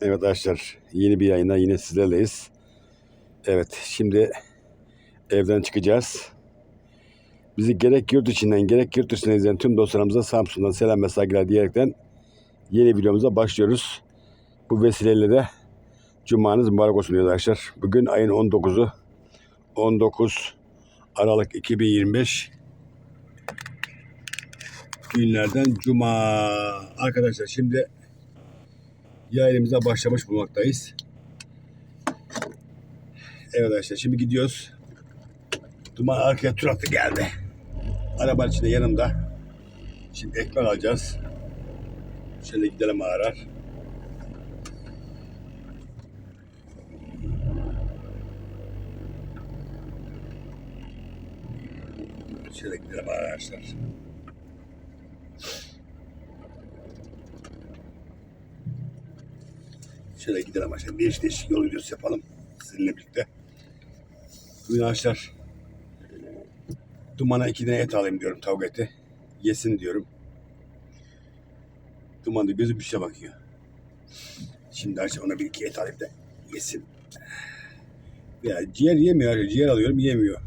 Evet arkadaşlar yeni bir yayında yine sizlerleyiz. Evet şimdi evden çıkacağız. Bizi gerek yurt içinden gerek yurt dışından izleyen tüm dostlarımıza Samsun'dan selam ve saygılar diyerekten yeni videomuza başlıyoruz. Bu vesileyle de Cumanız mübarek olsun diyoruz arkadaşlar. Bugün ayın 19'u 19 Aralık 2025 günlerden Cuma. Arkadaşlar şimdi yayınımıza başlamış bulmaktayız. Evet arkadaşlar şimdi gidiyoruz. Duman arkaya tur attı geldi. Arabanın içinde yanımda. Şimdi ekmek alacağız. Şöyle gidelim arar. Şöyle gidelim arkadaşlar. Şöyle gidelim aşağı. Değişik değişik yol videosu yapalım. Sizinle birlikte. Bugün arkadaşlar Duman'a iki tane et alayım diyorum tavuk eti. Yesin diyorum. Duman da gözü bir şeye bakıyor. Şimdi arkadaşlar ona bir iki et alayım da yesin. Ya ciğer yemiyor. arkadaşlar. Ciğer alıyorum yemiyor.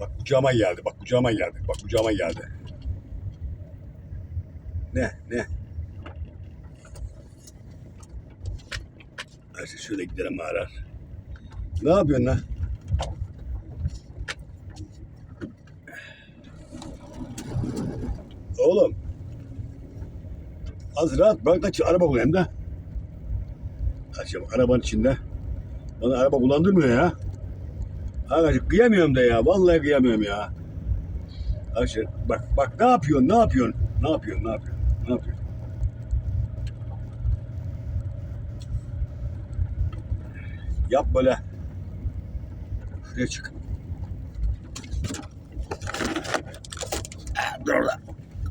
Bak kucağıma geldi. Bak kucağıma geldi. Bak kucağıma geldi. Ne? Ne? Arkadaşlar şöyle gidelim arar. Ne yapıyorsun lan? Oğlum. Az rahat bırak da araba kullanayım da. Açım arabanın içinde. Bana araba kullandırmıyor ya. Arkadaşlar kıyamıyorum da ya. Vallahi kıyamıyorum ya. Arkadaşlar bak bak ne yapıyorsun? Ne yapıyorsun ne yapıyorsun? Ne yapıyorsun? Yap böyle. Şuraya çık. Dur orada.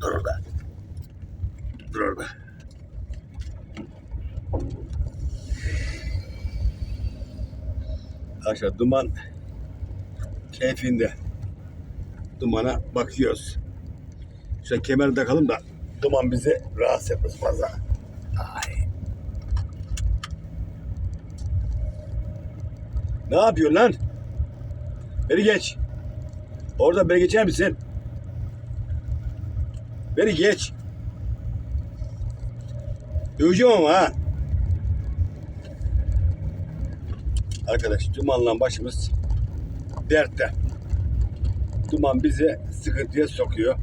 Dur orada. Dur orada. Arkadaşlar duman keyfinde. Dumana bakıyoruz. Şöyle kemeri takalım da duman bizi rahatsız etmez fazla. Ne yapıyorsun lan? Beri geç. Orada beri geçer misin? Beri geç. Döveceğim ama ha. Arkadaş dumanla başımız dertte. Duman bizi sıkıntıya sokuyor.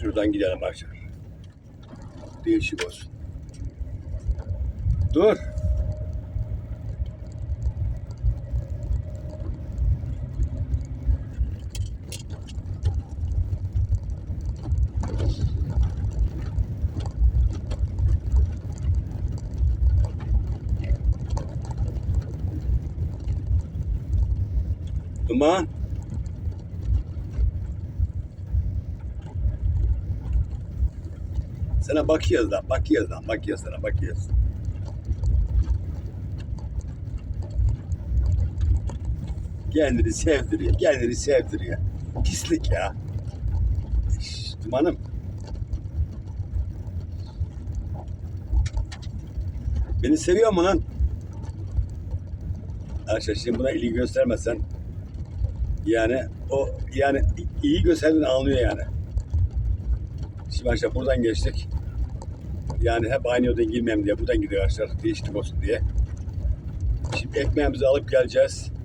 Şuradan gidelim arkadaşlar. Değişik olsun. Dur. Duman. Sana bakıyoruz lan, bakıyoruz lan, bakıyoruz sana, bakıyoruz. Kendini sevdiriyor, kendini sevdiriyor. Pislik ya. Şş, dumanım. Beni seviyor mu lan? Arkadaşlar şimdi buna ilgi göstermezsen yani o yani iyi gösterdiğini anlıyor yani. Şimdi arkadaşlar buradan geçtik. Yani hep aynı yoldan girmeyeyim diye buradan gidiyor arkadaşlar değişiklik olsun diye. Şimdi ekmeğimizi alıp geleceğiz.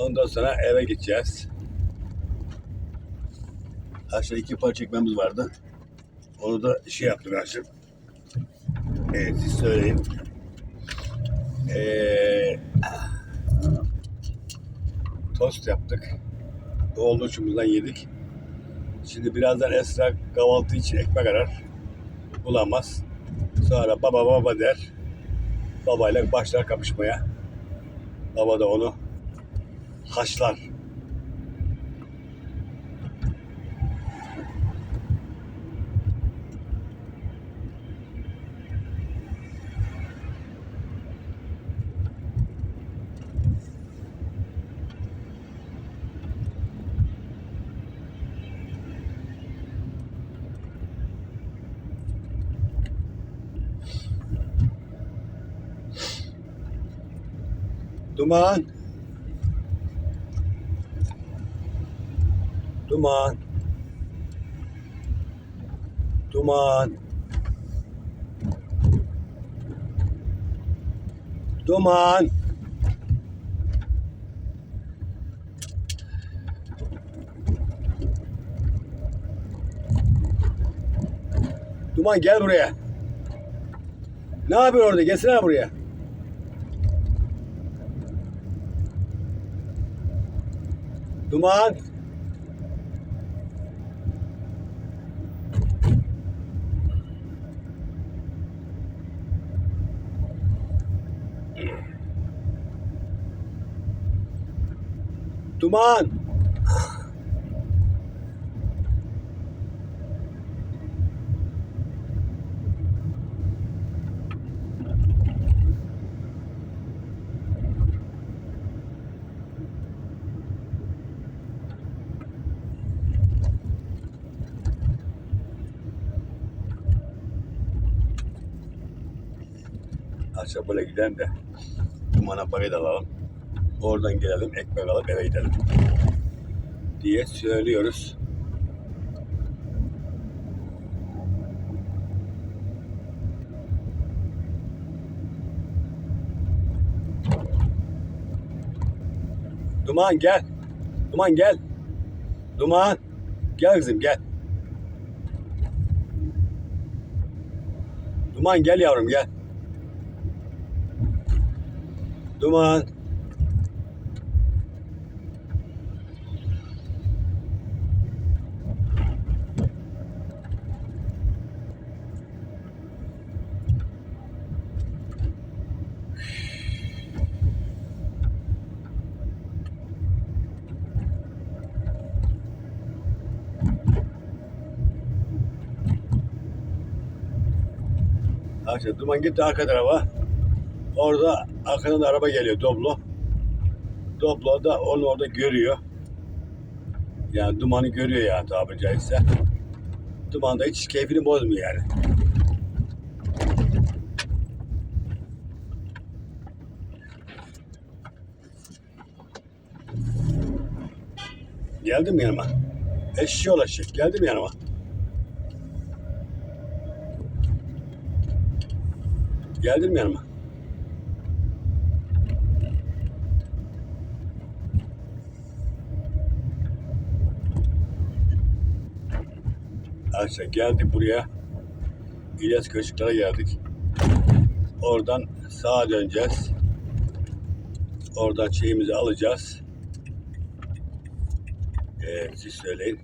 Ondan sonra eve gideceğiz. Arkadaşlar iki parça ekmeğimiz vardı. Onu da şey yaptık arkadaşlar. Evet siz söyleyin. Ee, tost yaptık. Oğlu uçumuzdan yedik. Şimdi birazdan Esra kahvaltı için ekmek arar. Bulamaz. Sonra baba baba der. Babayla başlar kapışmaya. Baba da onu taşlar. Duman. Duman. Duman. Duman. Duman gel buraya. Ne yapıyor orada? Gelsene buraya. Duman. Duman. Aşağı böyle gidelim de dumana parayı da alalım. Oradan gelelim ekmek alıp eve gidelim. Diye söylüyoruz. Duman gel. Duman gel. Duman. Gel kızım gel. Duman gel yavrum gel. Duman. Arkadaşlar duman gitti arka tarafa. Orada arkadan da araba geliyor Doblo. Doblo da onu orada görüyor. Yani dumanı görüyor yani tabiri caizse. Duman da hiç keyfini bozmuyor yani. Geldim yanıma. Eşşi ulaşacak. Geldim yanıma. Geldim yanıma. Arkadaşlar geldik buraya. İlyas Köşkler'e geldik. Oradan sağa döneceğiz. Oradan şeyimizi alacağız. Ee, siz söyleyin.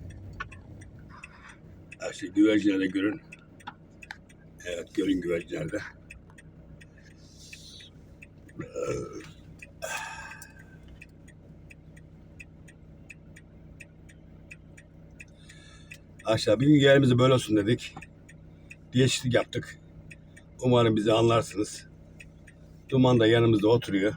Arkadaşlar güvercinleri görün. Evet görün güvercinlerde. Aşağı bir gün yerimizi böyle olsun dedik. Değişiklik yaptık. Umarım bizi anlarsınız. Duman da yanımızda oturuyor.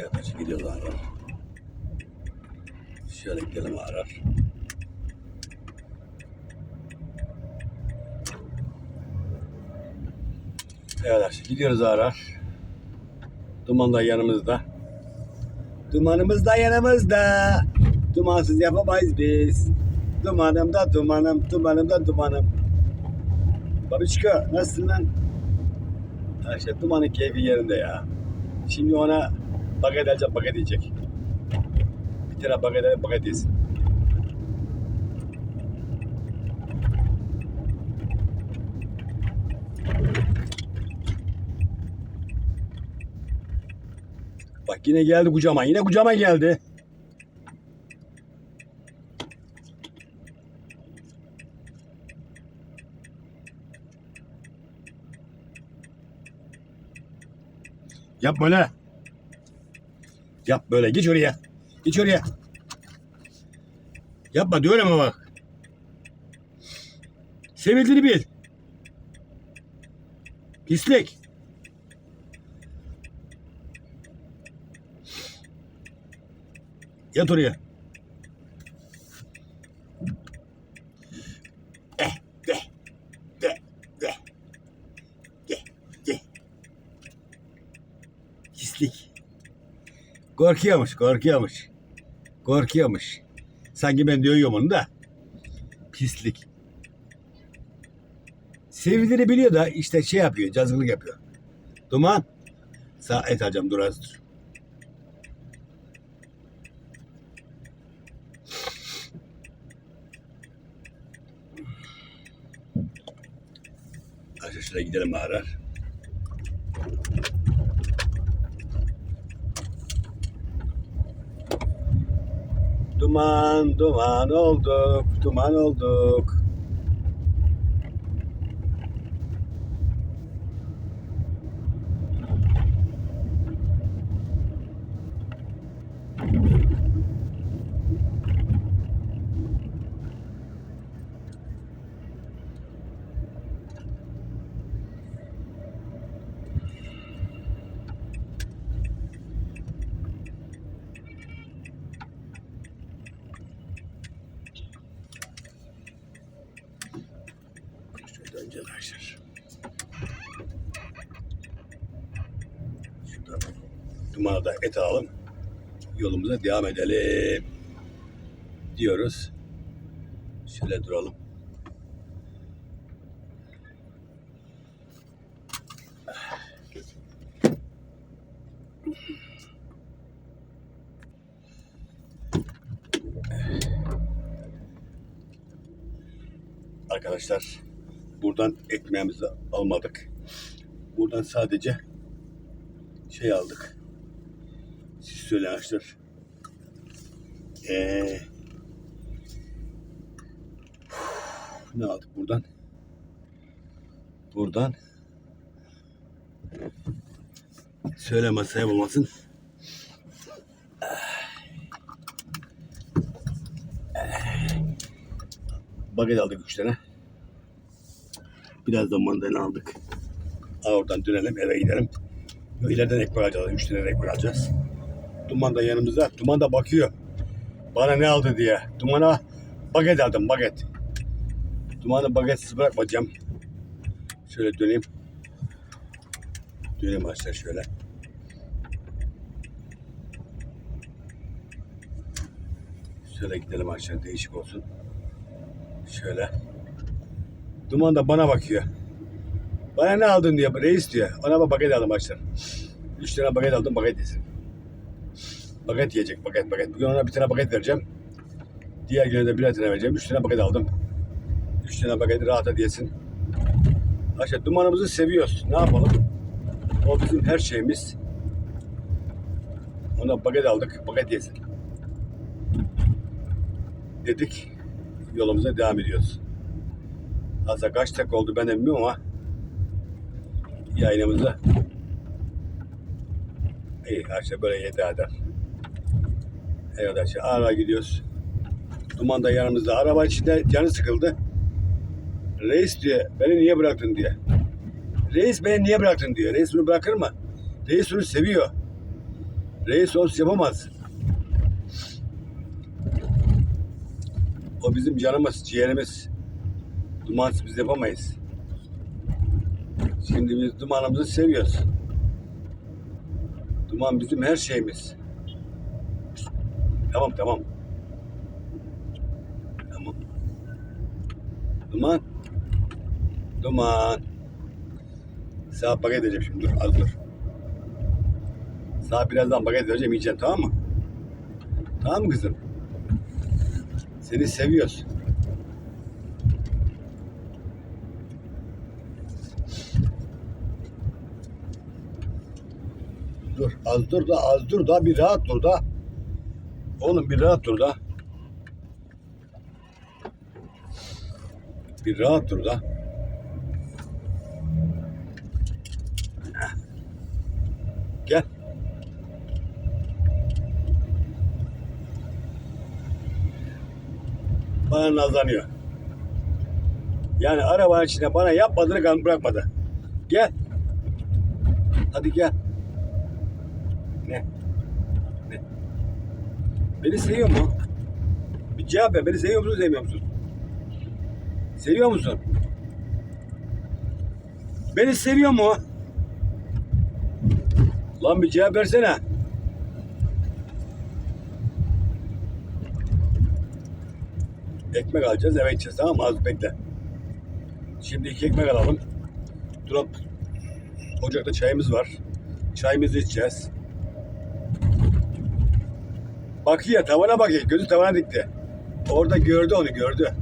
Evet, gidiyoruz arar. Şöyle gidelim arar. Evet gidiyoruz arar. Duman da yanımızda. Dumanımız da yanımızda. Dumansız yapamayız biz. Dumanım da dumanım, dumanım da dumanım. Babişko nasılsın lan? Arkadaşlar dumanın keyfi yerinde ya. Şimdi ona baget alacak, baget yiyecek. Bir tane baget alıp baget yesin. Bak yine geldi kucama, yine kucama geldi. Yap böyle. Yap böyle. Geç oraya. Geç oraya. Yapma diyorum ama. Sevildiğini bil. Pislik. Yat oraya. Eh, de, de, de, de, de. Pislik. Korkuyormuş, korkuyormuş. Korkuyormuş. Sanki ben dövüyorum onu da. Pislik. Sevdiğini biliyor da işte şey yapıyor, cazgırlık yapıyor. Duman. Sağ et alacağım, dur az dur. Aşağı gidelim arar. Duman, duman olduk, duman olduk. Şöyle döneceğiz arkadaşlar. Şurada dumana da et alalım. Yolumuza devam edelim. Diyoruz. Şöyle duralım. Arkadaşlar buradan ekmeğimizi almadık. Buradan sadece şey aldık. Siz söyleyin arkadaşlar. Ee, ne aldık buradan? Buradan söyleme sayı olmasın. Baget aldık üç tane. Biraz da mandalina aldık. Oradan dönelim eve gidelim. İleriden ekmek alacağız. Üç tane ekmek alacağız. Duman da yanımızda. Duman da bakıyor. Bana ne aldı diye. Dumana baget aldım baget. Dumanı bagetsiz bırakmayacağım. Şöyle döneyim. Döneyim aşağı şöyle. Şöyle gidelim aşağı değişik olsun. Şöyle. Duman da bana bakıyor. Bana ne aldın diyor. Reis diyor. Ona bak baget aldım başlar. Üç tane baget aldım baget yesin. Baget yiyecek baget baget. Bugün ona bir tane baget vereceğim. Diğer güne de birer tane vereceğim. Üç tane baget aldım. Üç tane bageti rahat yesin. Aşağı dumanımızı seviyoruz. Ne yapalım? O bizim her şeyimiz. Ona baget aldık. Baget yesin. Dedik. Yolumuza devam ediyoruz. Aslında kaç dakika oldu ben de bilmiyorum ama yayınımızda iyi aşağı böyle yedi. Evet aşağı ara gidiyoruz. Duman da yanımızda. Araba içinde canı sıkıldı. Reis diyor beni niye bıraktın diye. Reis beni niye bıraktın diyor. Reis bunu bırakır mı? Reis onu seviyor. Reis onsuz yapamaz. O bizim canımız, ciğerimiz. Dumansız biz yapamayız. Şimdi biz dumanımızı seviyoruz. Duman bizim her şeyimiz. Tamam tamam. Tamam. Duman. Duman. Saat bak edeceğim şimdi dur az dur. Sana birazdan paket vereceğim yiyeceksin tamam mı? Tamam mı kızım? Seni seviyoruz. Dur az dur da az dur da bir rahat dur da. Oğlum bir rahat dur da. Bir rahat dur da. Gel. Bana nazlanıyor. Yani arabanın içinde bana yapmadığını kan bırakmadı. Gel. Hadi gel. Ne? Ne? Beni seviyor mu? Bir cevap ver. Beni seviyor musun, sevmiyor musun? Seviyor musun? Beni seviyor mu? Lan bir cevap versene. Ekmek alacağız eve gideceğiz tamam mı? Az bekle. Şimdi iki ekmek alalım. Durup ocakta çayımız var. Çayımızı içeceğiz. Bakıyor tavana bakıyor. Gözü tavana dikti. Orada gördü onu gördü.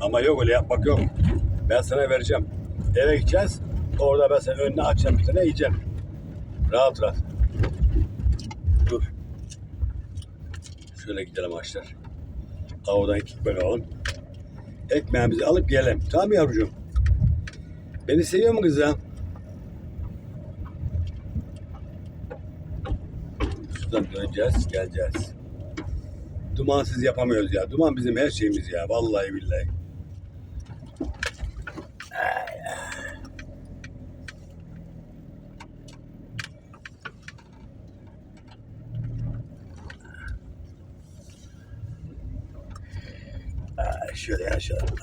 Ama yok öyle yapmak yok. Ben sana vereceğim. Eve gideceğiz. Orada ben sana önüne açacağım bir tane yiyeceğim. Rahat rahat. Dur. Şöyle gidelim arkadaşlar. Oradan iki ekmek alalım. Ekmeğimizi alıp gelelim. Tamam yavrucuğum? Beni seviyor mu kızım? Şuradan döneceğiz, geleceğiz. Dumansız yapamıyoruz ya. Duman bizim her şeyimiz ya. Vallahi billahi. Şöyle yaşayalım.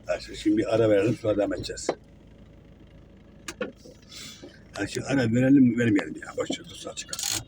Arkadaşlar şimdi bir ara verelim sonra devam edeceğiz. Şimdi ara verelim mi vermeyelim ya. Boş ver dursa çıkarsın. Bekle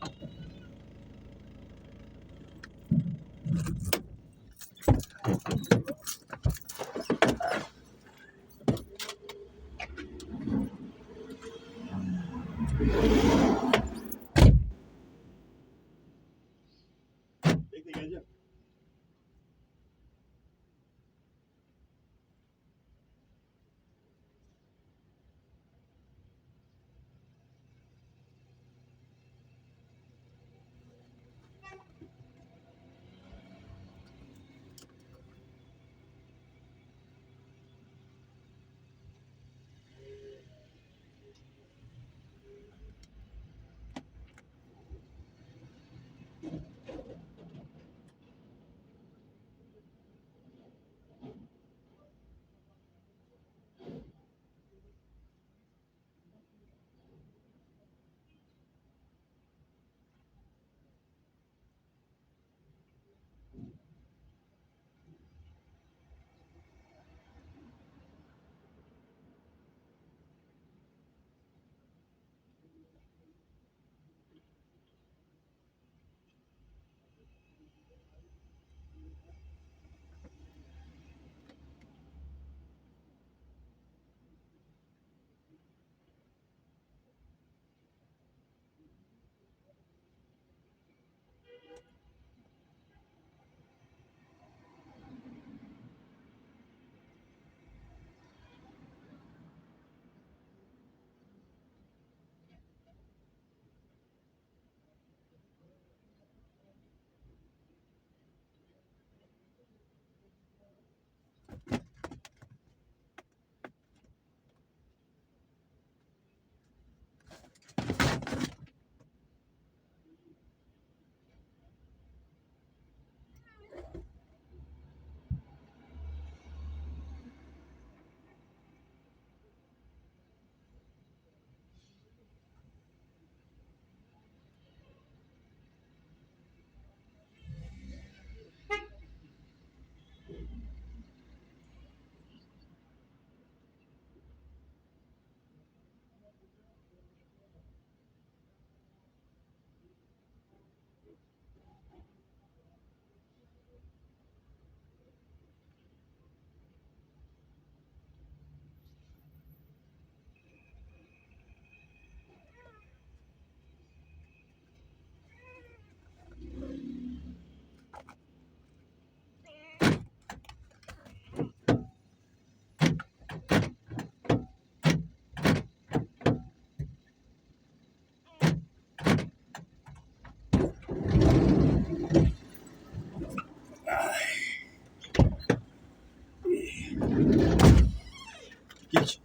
Geç.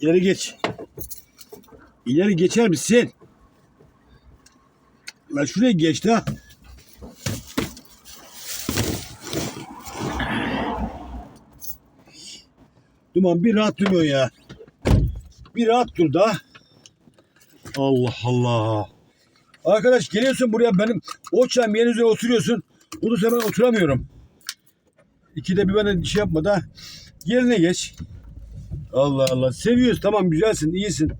İleri geç. İleri geçer misin? Lan şuraya geç de. Duman bir rahat durmuyor ya. Bir rahat dur da. Allah Allah. Arkadaş geliyorsun buraya benim o çam yerin üzerine oturuyorsun. Bunu sen ben oturamıyorum. İkide bir bana şey yapma da yerine geç. Allah Allah. Seviyoruz tamam güzelsin iyisin.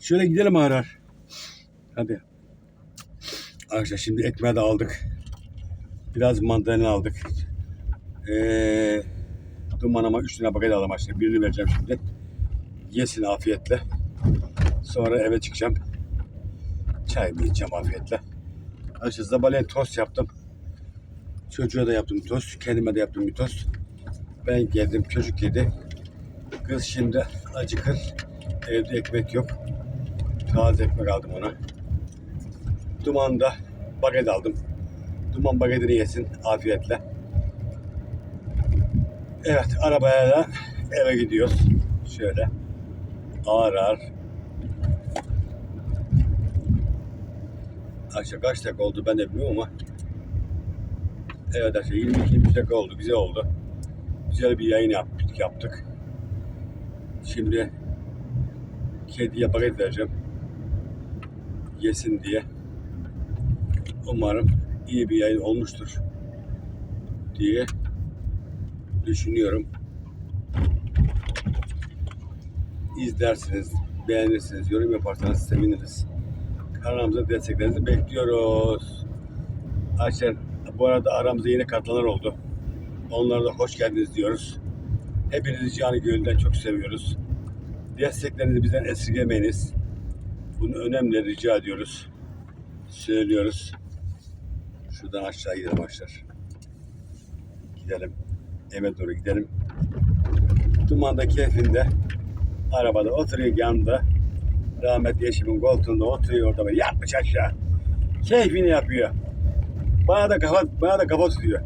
Şöyle gidelim arar. Hadi. Arkadaşlar şimdi ekmeği de aldık. Biraz mandalina aldık. Ee, duman ama üç tane paket aldım arkadaşlar. Birini vereceğim şimdi. Yesin afiyetle. Sonra eve çıkacağım. Çayımı içeceğim afiyetle. Arkadaşlar zabalen tost yaptım. Çocuğa da yaptım tost. Kendime de yaptım bir tost. Ben yedim, çocuk yedi. Kız şimdi acıkır. Evde ekmek yok. Taze ekmek aldım ona. Duman da baget aldım. Duman bagetini yesin afiyetle. Evet arabaya da eve gidiyoruz. Şöyle ağır ağır. Akşam kaç dakika oldu ben de bilmiyorum ama Evet arkadaşlar 22-23 dakika oldu. Güzel oldu. Güzel bir yayın yaptık. yaptık. Şimdi kediye paket vereceğim. Yesin diye. Umarım iyi bir yayın olmuştur diye düşünüyorum. İzlersiniz, beğenirsiniz, yorum yaparsanız seviniriz. Kanalımıza desteklerinizi bekliyoruz. Arkadaşlar bu arada aramıza yeni katılanlar oldu. Onlara da hoş geldiniz diyoruz. Hepinizi canı gönülden çok seviyoruz. Desteklerinizi bizden esirgemeyiniz. Bunu önemli rica ediyoruz. Söylüyoruz. Şuradan aşağı gidelim arkadaşlar. Gidelim. Eve doğru gidelim. Dumanda keyfinde arabada oturuyor yanında. Rahmetli eşimin koltuğunda oturuyor orada böyle yatmış aşağı. Keyfini yapıyor. Bana da kafa, bana da kafa tutuyor.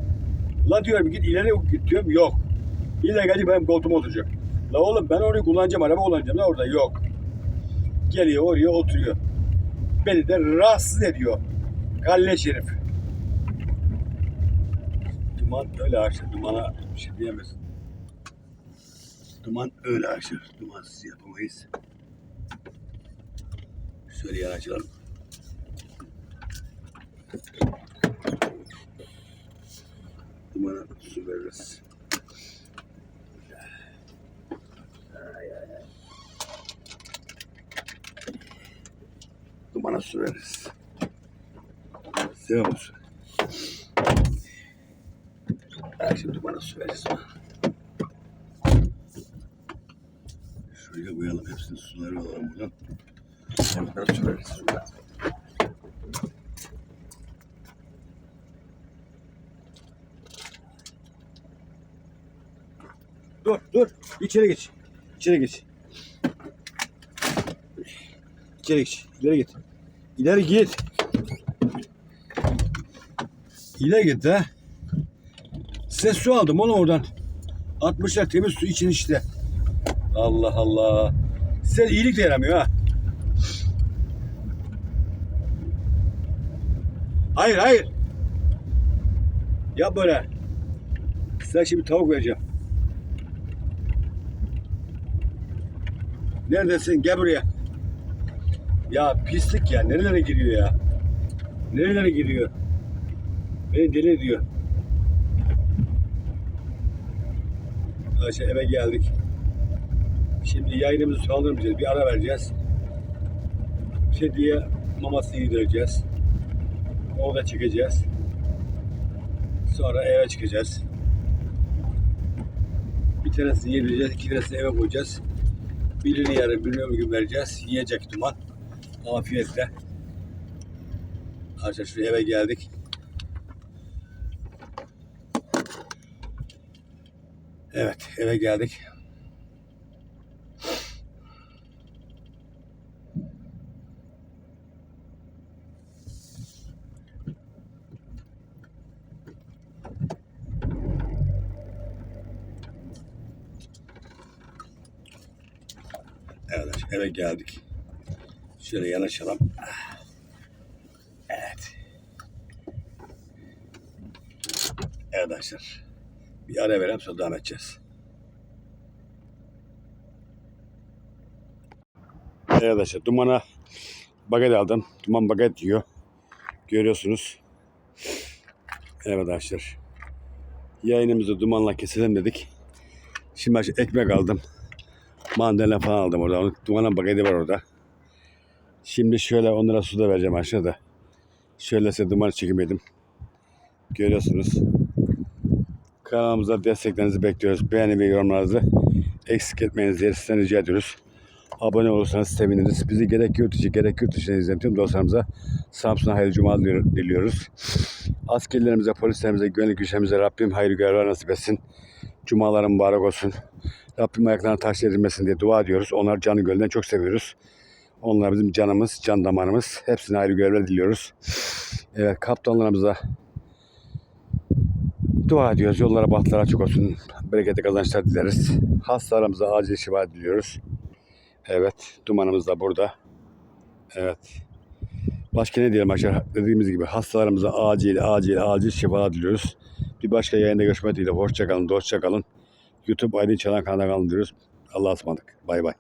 La diyorum git ileri git diyorum yok. İlle gelecek benim koltuğuma oturacak. La oğlum ben orayı kullanacağım araba kullanacağım la orada yok. Geliyor oraya oturuyor. Beni de rahatsız ediyor. Galle şerif. Duman öyle aşır. Dumana bir şey diyemez. Duman öyle aşır. Dumansız yapamayız. Şöyle yan açalım. Dumana su veririz. Dumana su veririz. Selam olsun. Şimdi dumana su veririz. Şuraya koyalım hepsini suları alalım buradan. Dur dur. İçeri geç. İçeri geç. İçeri geç. İleri git. İleri git. İleri git ha. Size su aldım oğlum oradan. Atmışlar temiz su için işte. Allah Allah. Size iyilik de yaramıyor ha. Hayır hayır. Yap böyle. Size şimdi tavuk vereceğim. Neredesin? Gel buraya. Ya pislik ya. Nerelere giriyor ya? Nerelere giriyor? Beni deli ediyor. Arkadaşlar eve geldik. Şimdi yayınımızı sonlandırmayacağız. Bir ara vereceğiz. Kediye mamasını yedireceğiz. Onu da çekeceğiz. Sonra eve çıkacağız. Bir tanesini yedireceğiz, iki tanesini eve koyacağız. Birini yarın, birini öbür gün vereceğiz. Yiyecek duman. Afiyetle. Arkadaşlar şu eve geldik. Evet, eve geldik. Evet eve geldik. Şöyle yanaşalım. Evet. Evet arkadaşlar. Bir ara verelim sonra devam edeceğiz. Evet arkadaşlar dumana baget aldım. Duman baget yiyor. Görüyorsunuz. Evet arkadaşlar. Yayınımızı dumanla keselim dedik. Şimdi ekmek aldım. Mandalina falan aldım orada. Onun dumana bageti var orada. Şimdi şöyle onlara su da vereceğim aşağıda. Şöyle size dumanı çekemedim. Görüyorsunuz. Kanalımıza desteklerinizi bekliyoruz. Beğeni ve yorumlarınızı eksik etmeyinizi diye sizden rica ediyoruz. Abone olursanız seviniriz. Bizi gerek yurt içi gerek yurt dışına izleyen tüm dostlarımıza Samsun'a hayırlı cuma diliyor- diliyoruz. Askerlerimize, polislerimize, güvenlik güçlerimize Rabbim hayırlı görevler nasip etsin. Cumaların mübarek olsun. Rabbim ayaklarına taş edilmesin diye dua ediyoruz. Onlar canı gölden çok seviyoruz. Onlar bizim canımız, can damarımız. Hepsine ayrı görevler diliyoruz. Evet kaptanlarımıza dua ediyoruz. Yollara bahtlara açık olsun. Bereketli kazançlar dileriz. Hastalarımıza acil şifa diliyoruz. Evet dumanımız da burada. Evet. Başka ne diyelim arkadaşlar? Dediğimiz gibi hastalarımıza acil acil acil şifa diliyoruz. Bir başka yayında görüşmek dileğiyle. Hoşçakalın, dostça kalın. YouTube Aydın Çalan kanalına kalın diyoruz. Allah'a ısmarladık. Bay bay.